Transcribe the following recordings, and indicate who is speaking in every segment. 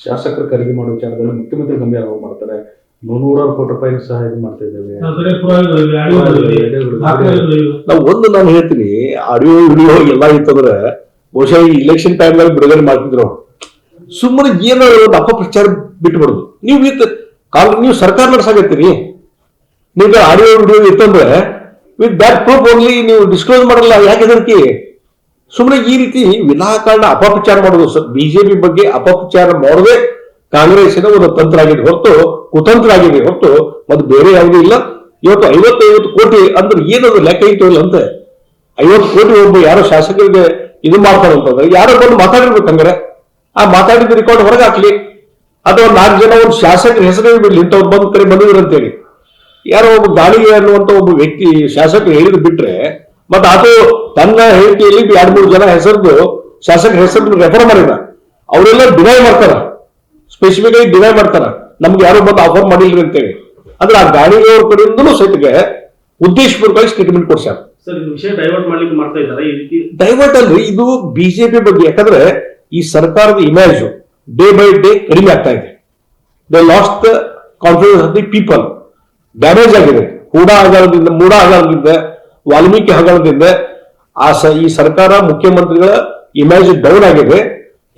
Speaker 1: ಶಾಸಕರು ಖರೀದಿ ಮಾಡೋ ವಿಚಾರದಲ್ಲಿ ಮುಖ್ಯಮಂತ್ರಿ ಗಂಭೀರ ಆರೋಪ ಮಾಡ್ತಾರೆ. ನೂರಾರು ಕೋಟಿ ರೂಪಾಯಿ ಸಹ ಇದು ಮಾಡ್ತಾ ಇದ್ದೇವೆ.
Speaker 2: ನಾವು ಒಂದು ನಾನು ಹೇಳ್ತೀನಿ ಆಡಿಯೋ ವಿಡಿಯೋ ಎಲ್ಲ ಇತ್ತಂದ್ರೆ ಬಹುಶಃ ಈ ಇಲೆಕ್ಷನ್ನಲ್ಲಿ ಬಿಡುಗಡೆ ಮಾಡ್ತಿದ್ರು. ಸುಮ್ಮನೆ ಏನೋ ಒಂದು ಅಪಪ್ರಚಾರ ಬಿಟ್ಬಿಡುದು. ನೀವು ವಿತ್ ಕಾಲ್ ನೀವು ಸರ್ಕಾರ ನಡೆಸಾಗತ್ತೀರಿ ನೀವು ಆಡಿಯೋ ವಿಡಿಯೋ ಇತ್ತಂದ್ರೆ ವಿತ್ ಬ್ಯಾಕ್ ಪ್ರೂಫ್ ಓನ್ಲಿ ನೀವು ಡಿಸ್ಕ್ಲೋಸ್ ಮಾಡಲ್ಲ ಯಾಕೆ ಹೆದರ್ಕಿ? ಸುಮ್ಮನೆ ಈ ರೀತಿ ವಿನಾಕಾರಣ ಅಪಪ್ರಚಾರ ಮಾಡೋದು ಸರ್ ಬಿಜೆಪಿ ಬಗ್ಗೆ ಅಪಪ್ರಚಾರ ಮಾಡೋದೇ ಕಾಂಗ್ರೆಸ್ಸಿನ ಒಂದು ತಂತ್ರ ಆಗಿದೆ ಹೊರತು ಕುತಂತ್ರ ಆಗಿದೆ ಹೊರತು ಮತ್ತು ಬೇರೆ ಯಾವುದೂ ಇಲ್ಲ. ಇವತ್ತು ಐವತ್ತೈವತ್ತು ಕೋಟಿ ಅಂದ್ರೆ ಏನದು ಲೆಕ್ಕ ಇಲ್ಲ ಅಂತೆ. ಐವತ್ತು ಕೋಟಿ ಒಬ್ಬ ಯಾರೋ ಶಾಸಕರಿಗೆ ಇದು ಮಾಡ್ತಾರೆ ಅಂತಂದ್ರೆ ಯಾರೋ ಬಂದು ಮಾತಾಡಿರ್ಬೇಕು ಹಂಗಾರೆ. ಆ ಮಾತಾಡಿದ ರೆಕಾರ್ಡ್ ಹೊರಗೆ ಹಾಕ್ಲಿ ಅಥವಾ ನಾಲ್ಕು ಜನ ಒಂದು ಶಾಸಕರ ಹೆಸರೇ ಬಿಡ್ಲಿ, ಇಂಥವ್ರು ಬಂದು ಕರೆ ಬಂದಿದ್ರು ಅಂತೇಳಿ. ಯಾರೋ ಒಬ್ಬ ದಾಳಿಗೆ ಅನ್ನುವಂತ ಒಬ್ಬ ವ್ಯಕ್ತಿ ಶಾಸಕರು ಹೇಳಿದ್ ಬಿಟ್ರೆ ಮತ್ತೆ ಅದು ತನ್ನ ಹೇಳಿಕೆಯಲ್ಲಿ ಎರಡ್ ಮೂರು ಜನ ಹೆಸರು ಶಾಸಕರ ಹೆಸರು ರೆಫರ್ ಮಾಡಿದ ಅವರೆಲ್ಲ ಡಿನೈ ಮಾಡ್ತಾರ. ಸ್ಪೆಸಿಫಿಕ್ ಆಗಿ ಡಿನೈ ಮಾಡ್ತಾರ. ನಮ್ಗೆ ಯಾರು ಬಂದು ಆಫರ್ ಮಾಡಿಲ್ರಿ ಅಂತೇಳಿ. ಅಂದ್ರೆ ಆ ಗಾಡಿಗಳವ್ರ ಕಡೆಯಿಂದಲೂ ಸಹಿತಗೆ ಉದ್ದೇಶಪೂರ್ವಕವಾಗಿ ಸ್ಟೇಟ್ಮೆಂಟ್ ಕೊಡ್ಸ್ಯಾರ.
Speaker 3: ಡೈವರ್ಟ್ ಮಾಡ್ಲಿಕ್ಕೆ ಮಾಡ್ತಾ ಇದ್ದಾರೆ? ಈ ರೀತಿ
Speaker 2: ಡೈವರ್ಟ್ ಅಲ್ರಿ ಇದು ಬಿಜೆಪಿ ಬಗ್ಗೆ. ಯಾಕಂದ್ರೆ ಈ ಸರ್ಕಾರದ ಇಮೇಜ್ ಡೇ ಬೈ ಡೇ ಕಡಿಮೆ ಆಗ್ತಾ ಇದೆ. The last the confidence of the people damage ಆಗಿದೆ. ಕೂಡ ಹಗರಣದಿಂದ ಮೂಡ ಹಗರಣದಿಂದ ವಾಲ್ಮೀಕಿ ಹಗರಣದಿಂದ ಆ ಸ, ಈ ಸರ್ಕಾರ ಮುಖ್ಯಮಂತ್ರಿಗಳ ಇಮೇಜ್ ಡೌನ್ ಆಗಿದೆ.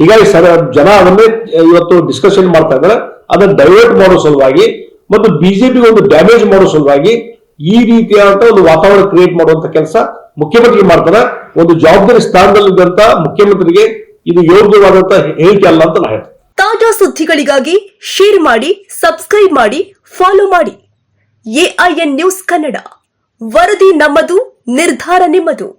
Speaker 2: ಹೀಗಾಗಿ ಸರ್, ಜನ ಅದನ್ನೇ ಇವತ್ತು ಡಿಸ್ಕಷನ್ ಮಾಡ್ತಾ ಇದ್ದಾರೆ. ಅದನ್ನ ಡೈವರ್ಟ್ ಮಾಡೋ ಸಲುವಾಗಿ ಮತ್ತು ಬಿಜೆಪಿ ಒಂದು ಡ್ಯಾಮೇಜ್ ಮಾಡೋ ಸಲುವಾಗಿ ಈ ರೀತಿಯಾದಂತ ಒಂದು ವಾತಾವರಣ ಕ್ರಿಯೇಟ್ ಮಾಡುವಂತ ಕೆಲಸ ಮುಖ್ಯಮಂತ್ರಿ ಮಾಡ್ತಾರೆ. ಒಂದು ಜವಾಬ್ದಾರಿ ಸ್ಥಾನದಲ್ಲಿದ್ದಂತ ಮುಖ್ಯಮಂತ್ರಿಗೆ ಇದು ಯೋಗ್ಯವಾದಂತ ಹೇಳಿಕೆ ಅಲ್ಲ ಅಂತ ನಾ ಹೇಳ್ತೀನಿ.
Speaker 4: ತಾಜಾ ಸುದ್ದಿಗಳಿಗಾಗಿ ಶೇರ್ ಮಾಡಿ ಸಬ್ಸ್ಕ್ರೈಬ್ ಮಾಡಿ ಫಾಲೋ ಮಾಡಿ. AIN news Kannada. ವರದಿ ನಮ್ಮದು ನಿರ್ಧಾರ ನಿಮ್ಮದು.